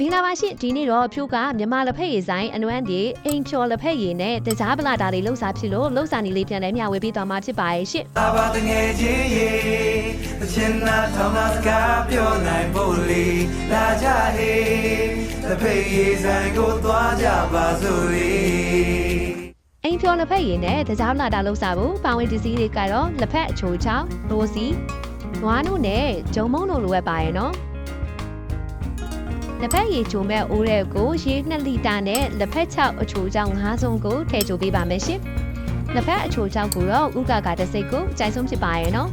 မင်္ဂလာပါရှင်ဒီနေ့တော့ဖြိုးကမြန်မာလက်ဖက်ရည်ဆိုင်အနွမ်းဒီအိမ်ဖြော်လက်ဖက်ရည်နဲ့တကြားပလာတာလေးလှုပ်စားဖြစ်လို့လှုပ်စားနေလေးပြန်လဲမျှဝေပေးသွားမှာဖြစ်ပါရဲ့ရှင်လာပါတငယ်ချင်းရေတချင်နာထောင်းလာစကားပြောနိုင်ဖို့လေလာကြဟေးတဖေးရေဆိုင်ကိုသွားကြပါစို့လေအိမ်ဖြော်လက်ဖက်ရည်နဲ့တကြားပလာတာလှုပ်စားဖို့ပါဝင်ဒီစီးတွေကတော့လက်ဖက်အချိုချောင်းရိုးစီနွားနို့နဲ့ဂျုံမုံတို့လိုပဲပါရဲ့နော် လက်ဖက်ရည်ဂျုံမဲ့အိုးတဲ့ကိုရေ2လီတာနဲ့လက်ဖက်6အချိုချောင်း5စုံကိုထည့်ချိုပေးပါမယ်ရှင်လက်ဖက်အချိုချောင်းကိုတော့ဥကကတစ်စိတ်ကိုအကြိုက်ဆုံးဖြစ်ပါရဲ့နော်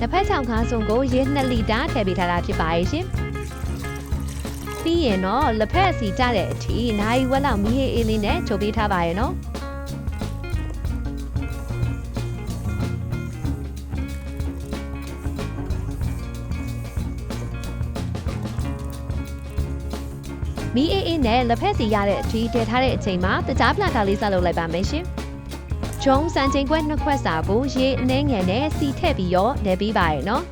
လက်ဖက်ချောင်းကားစုံကိုရေ2လီတာထည့်ပေးထားတာဖြစ်ပါရဲ့ရှင်။ပြီးရင်တော့လက်ဖက်စီကြတဲ့အထိနိုင်ဝက်လောက်မီးအေးအေးလေးနဲ့ချုပ်ပေးထားပါရဲ့နော်။ မီးအေးအေးနဲ့လက်ဖက်စီရတဲ့အထိတည်ထားတဲ့အချိန်မှာတကြားပလာတာလေးစလုပ်လိုက်ပါမယ်ရှင်။ဂျုံစံချိန်ခွက်နှစ်ခွက်စာကိုရေအနှဲငယ်နဲ့စီထည့်ပြီးတော့နေပေးပါရနော်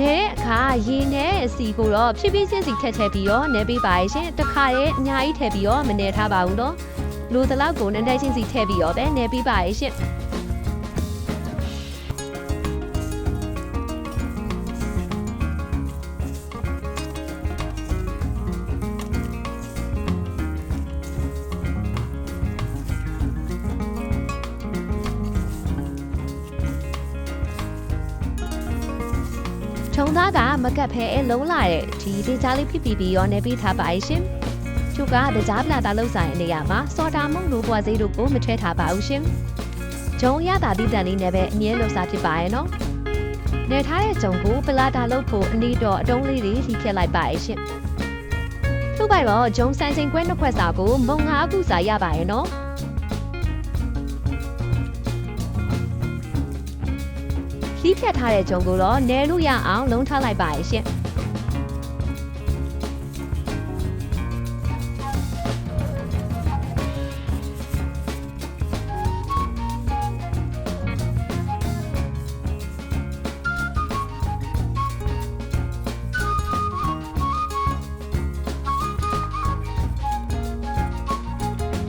နေတဲ့အခါရေနဲ့အစီကိုတော့ဖြည်းဖြည်းချင်းစီထည့်ထည့်ပြီးတော့နေပေးပါရရှင်တစ်ခါရဲ့အများကြီးထည့်ပြီးတော့မနေထားပါဘူးနော် လိုတလောက်ကိုနည်းနည်းချင်းစီထည့်ပြီးတော့ပဲနေပေးပါရရှင်ထုံသားကမကတ်ဖဲအလုံးလာတဲ့ဒီဒေချာလေးဖြစ်ပြီးပြီးရောနေပြီးထားပါရဲ့ရှင်။ သူကဒကြားပလာတာလောက်ဆိုင်နေရမှာစော်တာမုံလိုပွားစေးတို့ကိုမထွဲထားပါဘူးရှင်။ဂျုံရတာတိတန်လေးနဲ့ပဲအမြဲလှစားဖြစ်ပါရဲ့နော်။နေထားတဲ့ဂျုံကိုပလာတာလောက်ဖို့အနည်းတော့အတုံးလေးတွေထိဖြတ်လိုက်ပါရဲ့ရှင်။သူ့ပိုက်တော့ဂျုံဆန်ချိန်ခွဲနှစ်ခွက်စာကိုမုံငါးခုစာရပါရဲ့နော်။ခီးဖြတ်ထားတဲ့ဂျုံကိုတော့နဲလို့ရအောင်လုံးထားလိုက်ပါရဲ့ရှင်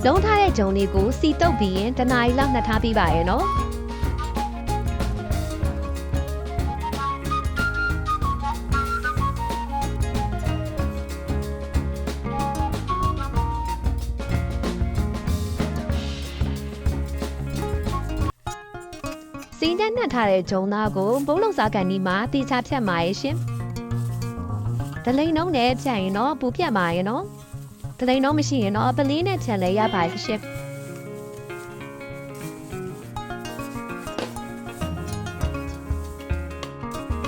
လုံးထားတဲ့ဂျုံလေးကိုစီတုပ်ပြီးရင်တနာရီလောက်နှက်ထားပြီးပါရဲ့နော်စီနဲ့နှက်ထားတဲ့ဂျုံသားကိုဘုံလုံးစားကန်ဒီမှာတေချာဖြတ်ပါရဲ့ရှင်။ဒလိန်နှုံးနဲ့ဖြတ်ရင်တော့ပူပြတ်ပါရဲ့နော်။ ဒလိန်နှုံးမရှိရင်တော့ပလင်းနဲ့ဖြတ်လဲရပါရဲ့ရှင်။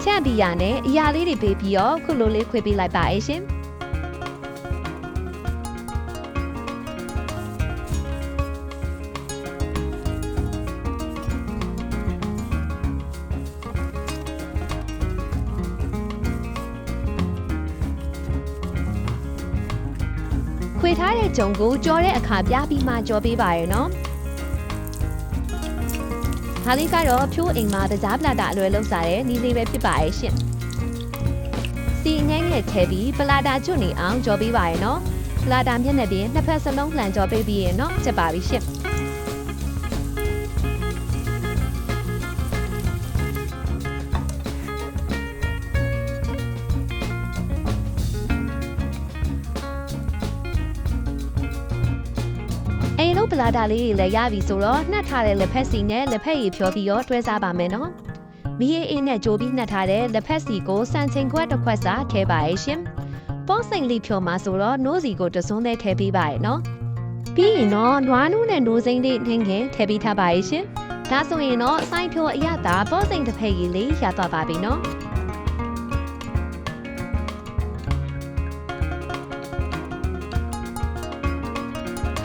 ဖြတ်ပြီးရနဲ့အရာလေးတွေပေးပြီးတော့ခုလိုလေးခွေပေးလိုက်ပါရဲ့ရှင်။ ခွေထားတဲ့ဂျုံကိုကြော်တဲ့အခါပြပြီးမှကြော်ပေးပါရယ်နော်။ဒါလေးကတော့ဖြိုးအိမ်မှာတကြားပလာတာအလွယ်လောက်စားတဲ့နီးလေးပဲဖြစ်ပါရဲ့ရှင်။စီငိုင်းငယ်ထဲပြီးပလာတာကျွတ်နေအောင်ကြော်ပေးပါရယ်နော်။ပလာတာမျက်နှာပြင်နှစ်ဖက်စလုံးလှန်ကြော်ပေးပြီးရင်တော့ချက်ပါပြီရှင်။ ပလာတာလေးတွေလည်းရပြီဆိုတော့နှက်ထားတဲ့လက်ဖက်စီနဲ့လက်ဖက်ရည်ဖြောပြီးတော့တွဲစားပါမယ်နော်မီးအေးအေးနဲ့ကြိုးပြီးနှက်ထားတဲ့လက်ဖက်စီကိုစံချိန်ခွက်တစ်ခွက်စာထည့်ပါရဲ့ရှင်ပေါ့စိန်လေးဖြောမှာဆိုတော့နိုးစီကိုတစုံသေးထည့်ပေးပါရဲ့နော်ပြီးရင်တော့နွားနူးနဲ့နိုးစိမ့်လေးနှင်းခင်ထည့်ပေးထားပါရဲ့ရှင်ဒါဆိုရင်တော့စိုင်းဖြောအရသာပေါ့စိန်တစ်ဖက်ရည်လေးရသွားပါပြီနော်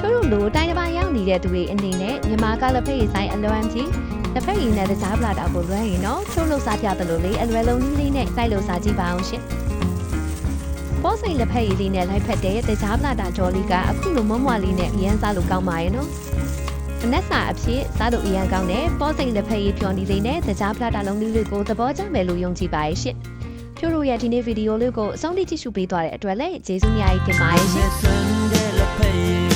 သူတို့လိုတိုင်းတစ်ပိုင်းရောက်နေတဲ့သူတွေအနေနဲ့မြန်မာကလက်ဖက်ရည်ဆိုင်အလွမ်းကြီးလက်ဖက်ရည်နဲ့တစားပလာတာကိုလွှမ်းရင်တော့ချိုးလို့စားပြတယ်လို့လေအလွယ်လုံးလေးလေးနဲ့စိုက်လို့စားကြည့်ပါအောင်ရှင်။တပေါ့စိန်လက်ဖက်ရည်လေးနဲ့လိုက်ဖက်တဲ့တကြားပလာတာဂျော်လေးကအခုလိုမွမွလေးနဲ့အရန်စားလို့ကောင်းပါရဲ့နော်အနက်စာအဖြစ်စားလို့အရန်ကောင်းတဲ့ပေါ့စိန်လက်ဖက်ရည်ဖြော်နေလေးနဲ့တကြားပလာတာလုံးလေးတွေကိုသဘောကျမယ်လို့ယုံကြည်ပါရဲ့ရှင့်ဖြိုးတို့ရဲ့ဒီနေ့ဗီဒီယိုလေးကိုအဆုံးထိကြည့်ရှုပေးသွားတဲ့အတွက်လည်းကျေးဇူးများကြီးတင်ပါတယ်ရှင်